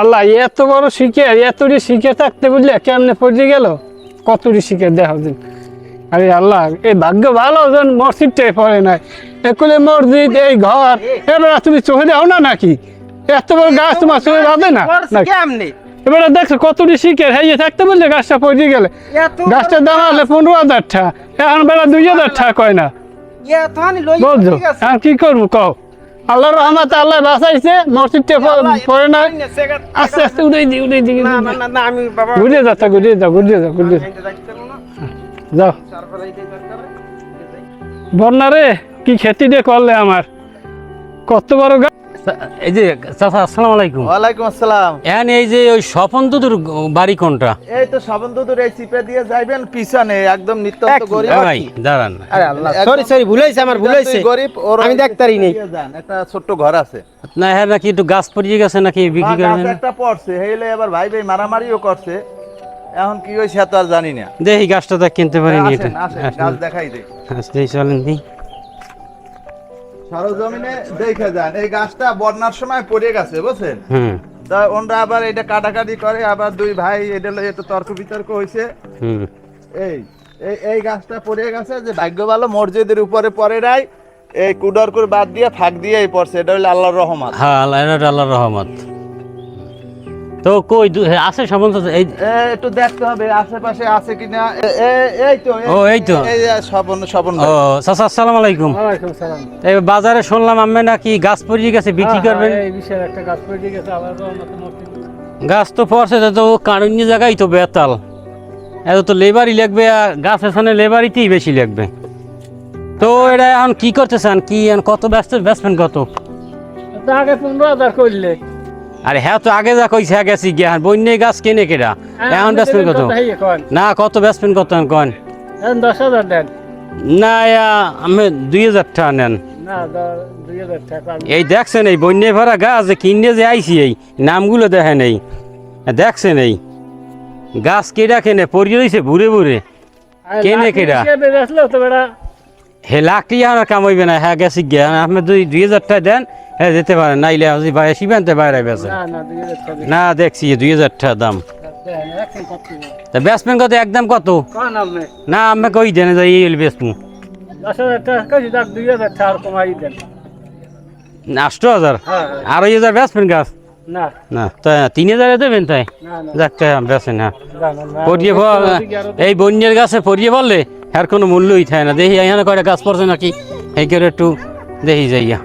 আল্লাহ এত বড় শিখে এতটি শিখে থাকতে বুঝলে কেমনে পড়ে গেল? কতটি শিখে দেখা দিন। আরে আল্লাহ এই ভাগ্য ভালো যেন মসজিদটাই পড়ে নাই। একুলে মসজিদ এই ঘর এবার তুমি চোখে যাও না নাকি? এত বড় গাছ তোমার চোখে যাবে না? এবারে দেখছ কতটি শিখে হাইয়ে থাকতে বললে গাছটা পড়ে গেলে। গাছটা দাম হলে পনেরো হাজার টাকা এখন বেলা দুই হাজার টাকা কয় না? বুঝছ এখন কি করব কও? আল্লাহর রহমতে আল্লাহ বাঁচাইছে মসজিদটা পড়ে না। আস্তে আস্তে উড়ে দি উড়ে দি ঘুরে যাচ্ছে ঘুরে যাও ঘুরে যাও ঘুরে যাও এইটা যাইতে পারব না। যাও। তারপরে এইটাই দরকার বন্যা রে কি খেতি দিয়ে করলে আমার? কত বড় এই যে চাচা আসসালামু আলাইকুম। ওয়ালাইকুম আসসালাম। এখন এই যে ওই স্বপন দুদুর বাড়ি কোনটা? এই তো দুধুর এই চিপে দিয়ে যাইবেন পিছনে একদম নিত্যন্ত গরিব ভাই দাঁড়ান। আরে আল্লাহ সরি সরি ভুল হয়েছে আমার ভুল তুই হয়েছে গরিব ওর আমি নেই। একটা ছোট্ট ঘর আছে। না হ্যাঁ নাকি একটু গাছ পড়িয়ে গেছে নাকি বিক্রি গাছ করবেন একটা পড়ছে এবার ভাই ভাই মারামারিও করছে। এখন কি হয়েছে তো আর জানি না। দেখি গাছটা তো কিনতে পারিনি এটা। আসেন আসেন গাছ দেখাই দে আসলে চলেন দি। সরজমিনে দেখে যান এই গাছটা বন্যার সময় পড়ে গেছে বুঝছেন? হুম। তা ওনরা আবার এটা কাটাকাটি করে আবার দুই ভাই এটা একটু তর্ক বিতর্ক হয়েছে এই এই এই গাছটা পড়ে গেছে যে ভাগ্য ভালো মসজিদের উপরে পড়ে নাই এই কুডর করে বাদ দিয়ে ফাঁক দিয়ে এই পড়ছে এটা হইল আল্লাহর রহমান হ্যাঁ আল্লাহ আল্লাহর রহমত। তো কই দু- হ্যাঁ, আছে চাচা এই একটু দেখতে হবে আশেপাশে আছে কিনা? এই তো ও, এই তো। এই যে স্বপন স্বপন ও চাচা আসসালামু আলাইকুম। ওয়ালাইকুম সালাম। এই বাজারে শুনলাম আমি নাকি গাছ পড়িয়ে গেছে বিক্রি হ্যাঁ, করবেন। এই বিশাল একটা গাছ পড়ে গেছে মসজিদ গাছ তো পড়ছে তো কারণ্য জায়গায় তো বেতাল। এত তো লেবারই লাগবে আর গাছ এখানে লেবারিতেই বেশি লাগবে। তো এটা এখন কি করতে চান কি কত ব্যস্ত ব্যস্তেন কত? আগে পনেরো হাজার করলে। আরে হ্যাঁ তো আগে যা কইছে হ্যাঁ গেছি গিয়া। বন্যে গাছ কেনে কেডা? এখন ব্যস্তেন কত? না কত ব্যস্তেন কত এখন কন? দশ হাজার দেন। না আমি দুই হাজার টাকা নেন। এই দেখছেন এই বন্যে ভরা গাছ যে কিনে যে আইছি এই নামগুলো দেখেন এই। দেখছেন এই? গাছ কেডা কেনে? দিয়েছে ঘুরে ঘুরে আর কেনে কেডা? হিসেবে বেচলেও তো বেটা হে কামাইবে না হ্যাঁ গেছি গিয়া। আপনি দুই দুই হাজার টাকা দেন হ্যাঁ দিতে পারেন নাইলে আজি বাইরে সীমান্তে বাইরে বেছে না দেখছি দুই হাজার টাকা দাম। তা বেচবেন কত একদম কত? না আমি কই দেন যে এই বেচবো। দশ হাজার টাকা কাছে যাক দুই হাজার টাকা আর কমাই দেন। আষ্ট হাজার? হ্যাঁ হ্যাঁ। আড়াই হাজার বেচবেন গাছ না। না তা তিন হাজারে দেবেন তাই? যাক তাই হ্যাঁ। আরও এই বন্যের গাছে পড়িয়ে বললে আর কোনো মূল্যই থাকে না। দেখি, এখানে কয়টা গাছ পড়ছে নাকি? এই করে একটু দেখি যাইয়া।